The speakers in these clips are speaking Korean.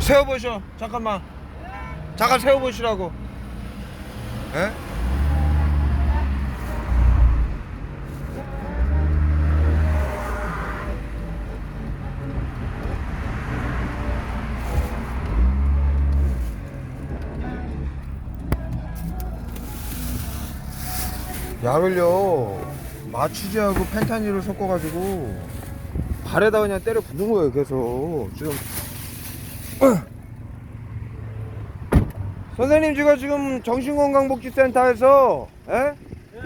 세워보셔 잠깐만. 잠깐 세워보시라고. 에? 약을요 마취제하고 펜타닐을 섞어가지고 발에다 그냥 때려 붓는 거예요 계속. 지금 선생님 제가 지금 정신건강복지센터에서 에?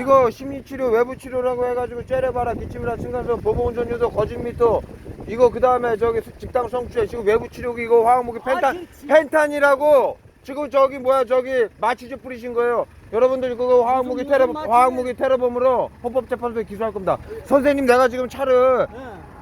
이거 심리치료 외부치료라고 해가지고 째려봐라 기침이라 층간소 보복운전 유도 거짓미도 이거 그 다음에 저기 직당 성추행 지금 외부치료기 이거 화학무기 아, 그렇지. 펜탄이라고 지금 저기 뭐야 저기 마취제 뿌리신 거예요 여러분들 그거 화학무기 테러? 화학무기 테러범으로 헌법재판소에 기소할 겁니다 선생님 내가 지금 차를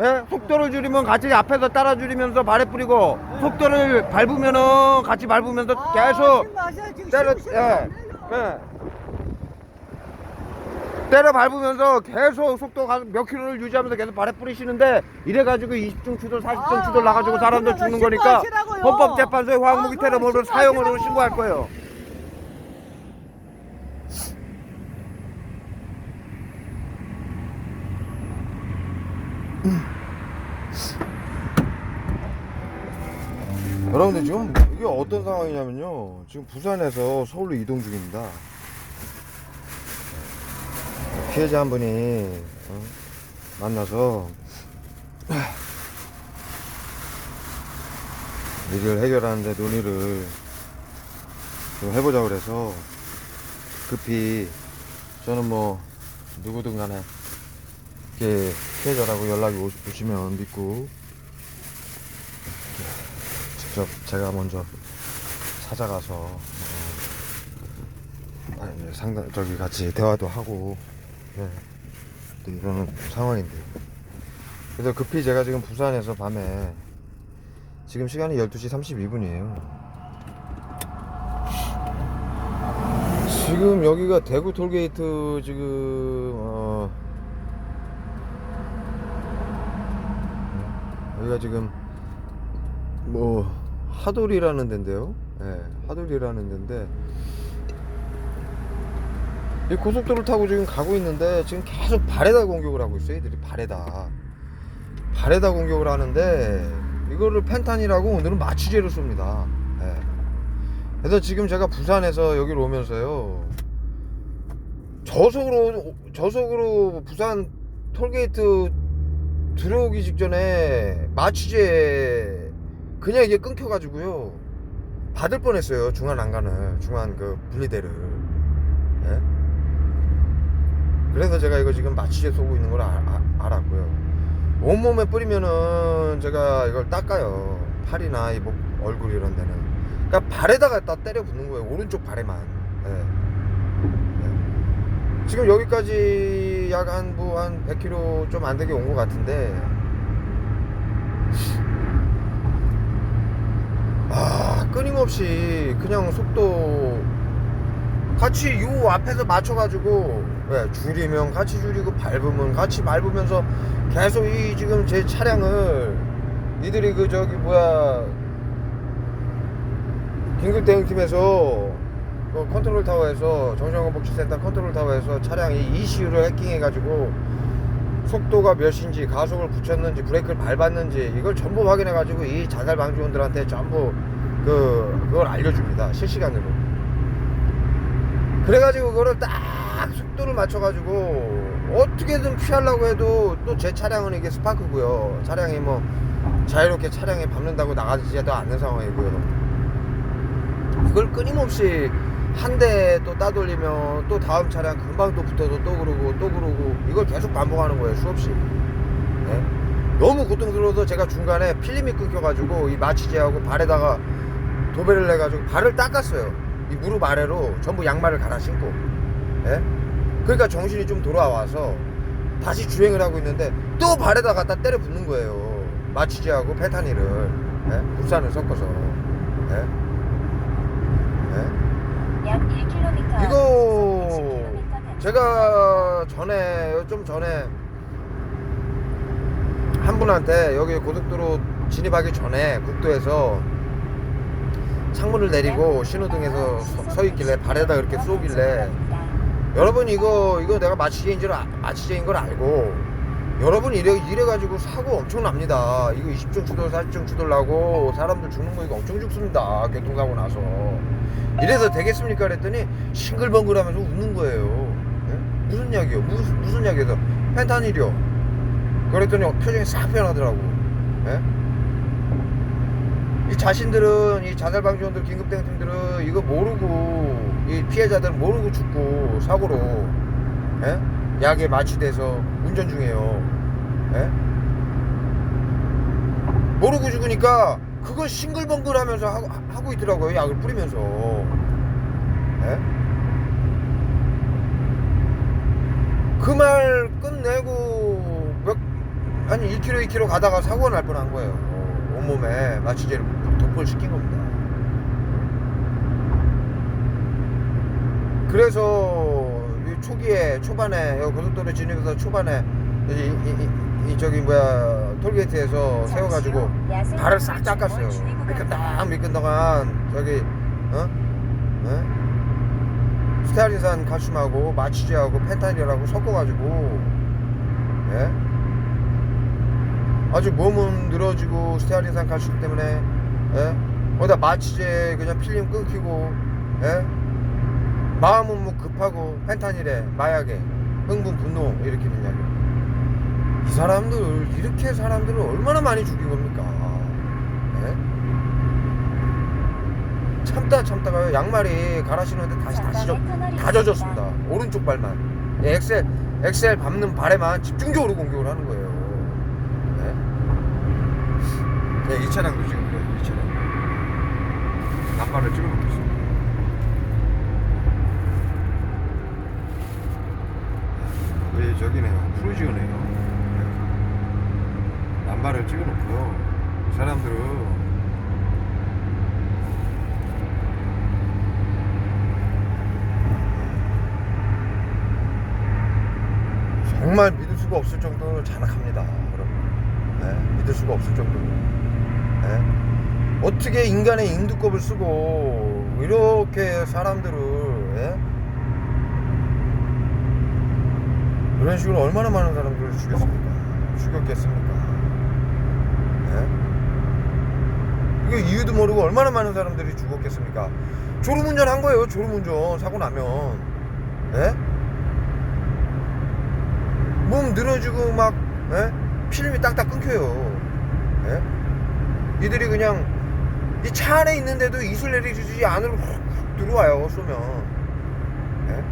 예. 예? 속도를 줄이면 같이 앞에서 따라 줄이면서 발에 뿌리고 속도를 밟으면은 같이 밟으면서 아, 계속 때려 예. 예. 때려 밟으면서 계속 속도 가- 몇 킬로를 유지하면서 계속 발에 뿌리시는데 이래가지고 20중 추돌 40중 아, 추돌 나가지고 아, 사람들 죽는 거니까. 헌법재판소에 화학무기 아, 그럼 사형으로 신고하시라고. 신고할 거예요. 여러분들 지금 이게 어떤 상황이냐면요. 지금 부산에서 서울로 이동 중입니다. 피해자 한 분이 어, 만나서 일을 해결하는데 논의를 좀 해보자 그래서 급히 저는 뭐 누구든 간에 이렇게 피해자라고 연락이 오- 오시면 믿고 직접 제가 먼저 찾아가서 어, 상담 저기 같이 대화도 하고 네, 또 이러는 상황인데. 그래서 급히 제가 지금 부산에서 밤에 지금 시간이 12시 32분이에요. 지금 여기가 대구 톨게이트 지금 어 여기가 지금 뭐 하돌이라는 데인데요. 예, 하돌이라는 데인데 이 고속도로를 타고 지금 가고 있는데 지금 계속 발에다 공격을 하고 있어요. 애들이 발에다 발에다 공격을 하는데 이거를 펜탄이라고 오늘은 마취제로 쏩니다. 예. 그래서 지금 제가 부산에서 여기로 오면서요 저속으로 저속으로 부산 톨게이트 들어오기 직전에 마취제 그냥 이게 끊겨가지고요. 받을 뻔했어요 중앙 난간을 중앙 그 분리대를. 예? 그래서 제가 이거 지금 마취제 쏘고 있는 걸 아- 아- 알았고요. 온몸에 뿌리면은 제가 이걸 닦아요. 팔이나 이 목 얼굴 이런 데는. 그러니까 발에다가 딱 때려 붙는 거예요 오른쪽 발에만. 예. 예. 지금 여기까지 약한뭐 한 100km 좀 안 되게 온 것 같은데 아 끊임없이 그냥 속도 같이 요 앞에서 맞춰가지고 왜 줄이면 같이 줄이고 밟으면 같이 밟으면서 계속 이 지금 제 차량을 이들이 그 저기 뭐야 긴급 대응팀에서 그 컨트롤 타워에서 정신건복지센터 컨트롤 타워에서 차량이 ECU를 해킹해가지고 속도가 몇인지 가속을 붙였는지 브레이크를 밟았는지 이걸 전부 확인해 가지고 이 자살 방지원들한테 전부 그 그걸 알려줍니다 실시간으로. 그래가지고 그거를 딱 속도를 맞춰가지고 어떻게든 피하려고 해도 또 제 차량은 이게 스파크고요. 차량이 뭐 자유롭게 차량에 밟는다고 나가지도 않는 상황이고요. 이걸 끊임없이 한 대 또 따돌리면 또 다음 차량 금방 또 붙어서 또 그러고 또 그러고 이걸 계속 반복하는 거예요 수없이 네? 너무 고통스러워서 제가 중간에 필름이 끊겨가지고 이 마취제하고 발에다가 도배를 해가지고 발을 닦았어요 이 무릎 아래로 전부 양말을 갈아 신고 예? 그러니까 정신이 좀 돌아와서 다시 주행을 하고 있는데 또 발에다 갖다 때려 붙는 거예요 마취제하고 페타닐을 예? 불산을 섞어서 예? 예? 약 1km. 이거 제가 전에 좀 전에 한 분한테 여기 고속도로 진입하기 전에 국도에서 창문을 내리고 신호등에서 서, 서 있길래 발에다 그렇게 쏘길래 여러분 이거 이거 내가 마취제인 줄 아- 마취제인 걸 알고 여러분 이래 이래 가지고 사고 엄청 납니다. 이거 20중 추돌 40중 추돌 나고 사람들 죽는 거 이거 엄청 죽습니다. 교통사고 나서 이래서 되겠습니까? 그랬더니 싱글벙글 하면서 웃는 거예요. 예? 무슨 약이요? 무슨 무슨 약이서 펜타닐이요. 그랬더니 표정이 싹 변하더라고. 예? 이 자신들은 이 자살방지원들 긴급대응팀들은 이거 모르고 이 피해자들은 모르고 죽고 사고로 예? 약에 마취돼서 운전 중이에요 예? 모르고 죽으니까 그걸 싱글벙글 하면서 하고, 하고 있더라고요 약을 뿌리면서 예? 그말 끝내고 몇 아니 1km 2km 가다가 사고가 날 뻔한 거예요 온몸에 마취제를 도포를 시킨 겁니다 그래서 이 초기에 초반에 여기 고속도로 진입해서 초반에 이, 이, 이, 이 저기 뭐야 톨게이트에서 세워가지고 발을 싹 닦았어요 미끈당 미끈당한 저기 어? 어? 스테아린산 칼슘하고 마취제하고 펜타닐하고 섞어가지고 예? 아주 몸은 늘어지고 스테아린산 칼슘 때문에 예? 거기다 마취제 그냥 필름 끊기고 예? 마음은 뭐 급하고 펜타닐에 마약에 흥분 분노 일으키는 약이 이 사람들 이렇게 사람들을 얼마나 많이 죽인 겁니까? 예? 참다 참다가 양말이 갈아 신었는데 다시 다시 젖, 다 젖었습니다. 오른쪽 발만. 예, 엑셀 엑셀 밟는 발에만 집중적으로 공격을 하는 거예요. 예? 네, 이 차량도 지금 그래요 이 차량. 남발을 찍어놓고 있습니다 왜 저기네요? 프로지오네요. 남발을 찍어놓고요. 이 사람들은 정말 믿을 수가 없을 정도로 잔악합니다 여러분. 네, 믿을 수가 없을 정도로. 네. 어떻게 인간의 인두껍을 쓰고 이렇게 사람들을 예? 이런 식으로 얼마나 많은 사람들을 죽였습니까? 죽였겠습니까? 예? 이거 이유도 모르고 얼마나 많은 사람들이 죽었겠습니까? 졸음운전 한 거예요, 졸음운전. 사고 나면. 예? 몸 늘어지고 막, 예? 필름이 딱딱 끊겨요. 예? 이들이 그냥 이 차 안에 있는데도 이슬 내리듯이 안으로 훅 들어와요, 쏘면. 예?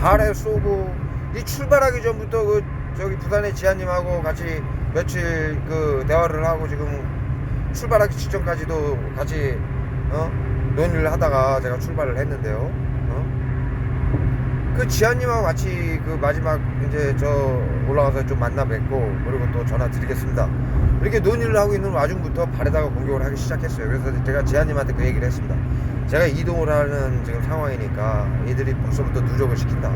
발에 쏘고 이 출발하기 전부터 그 저기 부산의 지아님하고 같이 며칠 그 대화를 하고 지금 출발하기 직전까지도 같이 어 논의를 하다가 제가 출발을 했는데요. 어? 그 지아님하고 같이 그 마지막 이제 저 올라가서 좀 만나 뵙고 그리고 또 전화 드리겠습니다. 이렇게 논의를 하고 있는 와중부터 발에다가 공격을 하기 시작했어요. 그래서 제가 지아님한테 그 얘기를 했습니다. 제가 이동을 하는 지금 상황이니까 이들이 벌써부터 누적을 시킨다.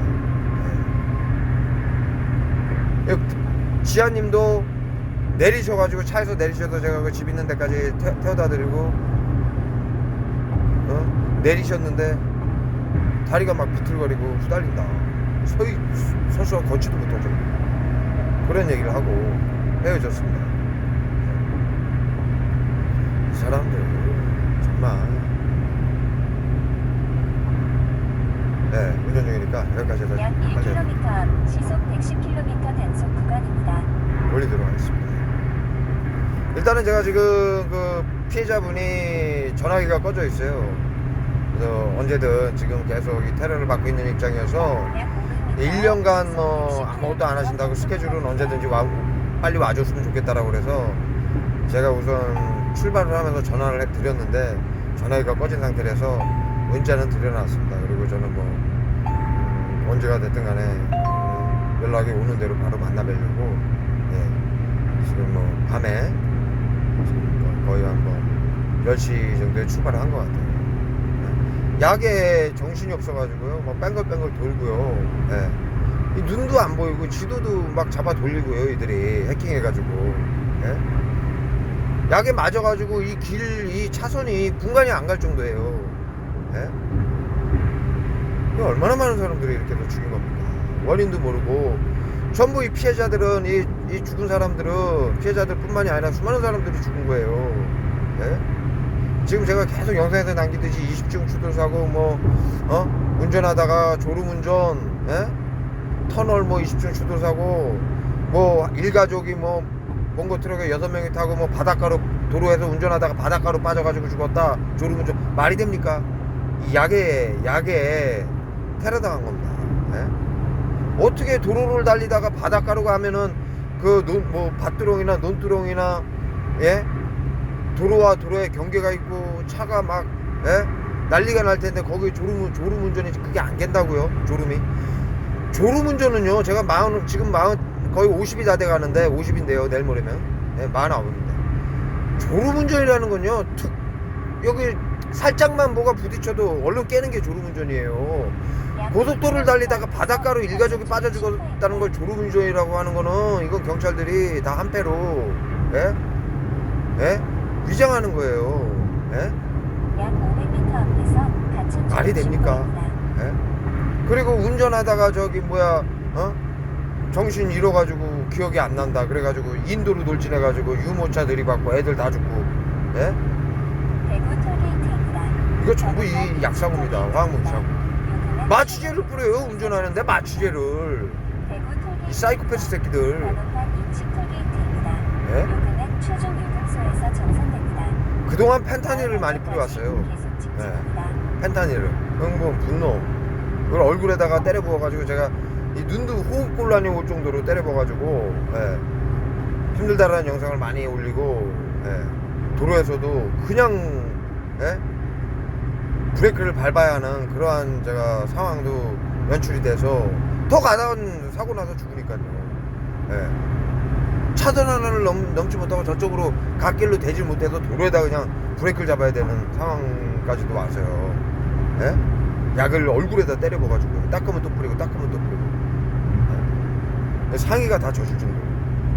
예. 지아님도 내리셔가지고 차에서 내리셔서 제가 그 집 있는 데까지 태, 태워다 드리고 어? 내리셨는데 다리가 막 비틀거리고 후달린다 서이 서서 못할 정도 그런 얘기를 하고 헤어졌습니다 이 사람들 정말 네 운전 중이니까 여기까지 해서 약 하죠 1km 앞 시속 110km 단속 구간입니다. 올리도록 하겠습니다. 일단은 제가 지금 그 피해자분이 전화기가 꺼져 있어요. 그래서 언제든 지금 계속 이 테러를 받고 있는 입장이어서 약 500m 1년간 뭐 아무것도 안 하신다고 스케줄은 언제든지 와, 빨리 와줬으면 좋겠다라고 그래서 제가 우선 출발을 하면서 전화를 해 드렸는데 전화기가 꺼진 상태라서 문자는 드려놨습니다. 그리고 저는 뭐 음, 언제가 됐든 간에 음, 연락이 오는 대로 바로 만나 뵈려고 예, 지금 뭐 밤에 지금 거- 거의 한뭐 10시 정도에 출발을 한 것 같아요. 예. 약에 정신이 없어가지고요. 뭐 뺑글뺑글 돌고요. 예. 이 눈도 안 보이고 지도도 막 잡아 돌리고요. 이들이 해킹해가지고. 예? 약에 맞아가지고 이 길 이 차선이 분간이 안 갈 정도예요. 예? 얼마나 많은 사람들이 이렇게 해서 죽인 겁니까? 원인도 모르고 전부 이 피해자들은 이, 이 죽은 사람들은 피해자들뿐만이 아니라 수많은 사람들이 죽은 거예요. 예? 지금 제가 계속 영상에서 남기듯이 20중 추돌 사고 뭐 어? 운전하다가 졸음운전 예? 터널 뭐 20중 추돌 사고 뭐 일가족이 뭐 봉고 트럭에 여섯 명이 타고 뭐 바닷가로 도로에서 운전하다가 바닷가로 빠져가지고 죽었다 졸음운전 말이 됩니까? 이 약에 약에 테러당한 겁니다. 예? 어떻게 도로를 달리다가 바닷가로 가면은 그뭐 밭두렁이나 논두렁이나 예 도로와 도로에 경계가 있고 차가 막 예? 난리가 날 텐데 거기 졸음 졸음 운전이 그게 안 된다고요 졸음이 졸음 운전은요 제가 마흔 지금 마흔 거의 50이 다 돼 가는데 50인데요 내일 모레면 예, 49인데 졸음 운전이라는 건요 툭 여기 살짝만 뭐가 부딪혀도 얼른 깨는 게 졸음 운전이에요 고속도로를 달리다가 바닷가로 일가족이 빠져 죽었다는 걸 졸음 운전이라고 하는 거는 이건 경찰들이 다 한패로 예? 예? 위장하는 거예요 예? 약 500m 앞에서 가천 말이 됩니까? 예? 그리고 운전하다가 저기 뭐야 어? 정신 잃어가지고 기억이 안 난다 그래가지고 인도로 돌진해가지고 유모차 들이받고 애들 다 죽고 예? 이거 전부 이 약사고입니다 화학물 사고 요금은 마취제를 뿌려요 운전하는데 마취제를 이 사이코패스 새끼들 정산됩니다. 그동안 펜타닐을 많이 뿌려왔어요 직진합니다. 펜타닐을 흥분 분노 그걸 얼굴에다가 때려 부어가지고 제가 이 눈도 호흡곤란이 올 정도로 때려 부어가지고 예. 힘들다라는 영상을 많이 올리고 예. 도로에서도 그냥 예? 브레이크를 밟아야 하는 그러한 제가 상황도 연출이 돼서 더 가다운 사고 나서 죽으니까요 예. 차선 하나를 넘, 넘지 못하고 저쪽으로 갓길로 대질 못해서 도로에다 그냥 브레이크를 잡아야 되는 상황까지도 와서요. 예? 약을 얼굴에다 때려봐가지고 닦으면 또 뿌리고 닦으면 또 뿌리고 예? 상의가 다 젖을 정도로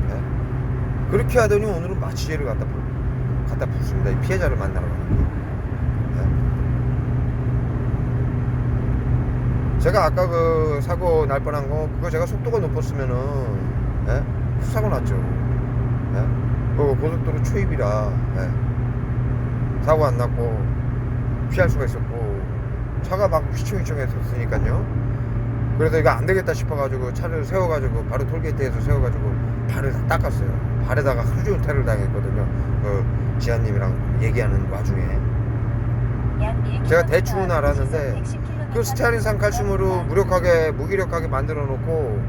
예? 그렇게 하더니 오늘은 마취제를 갖다 부, 갖다 붓습니다. 이 피해자를 만나러 가는 예? 제가 아까 그 사고 날 뻔한 거 그거 제가 속도가 높았으면은 예? 사고 났죠. 예? 그 고속도로 초입이라 예. 사고 안 났고 피할 수가 있었고 차가 막 휘청휘청했었으니까요. 그래서 이거 안 되겠다 싶어가지고 차를 세워가지고 바로 톨게이트에서 세워가지고 발을 닦았어요. 발에다가 하루 종일 테러를 당했거든요. 그 지아님이랑 얘기하는 와중에 약 1km 제가 대충은 앞 알았는데 시속 110km 그 스테아린산 칼슘으로 무력하게 무기력하게 만들어 놓고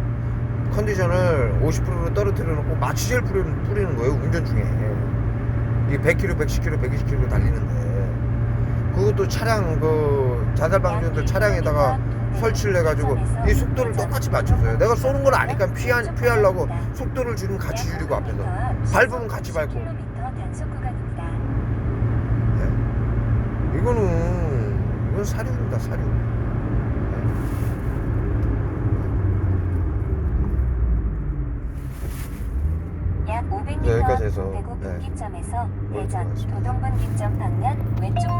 컨디션을 50%로 떨어뜨려 놓고 마취제를 뿌리는, 뿌리는 거예요 운전 중에. 이 100km, 110km, 120km 달리는데. 그것도 차량 그 자살 방지원들 차량에다가 설치를 해가지고 이 속도를 똑같이 맞췄어요. 내가 쏘는 걸 아니까 피하, 피하려고 속도를 지금 같이 줄이고 앞에서. 밟으면 같이 밟고. 예? 이거는 이건 사륜입니다 사륜 약 500m 네, 여기까지 해서, 대구 네. 분기점에서 네, 대전 수고하셨습니다. 도동분기점 방면 왼쪽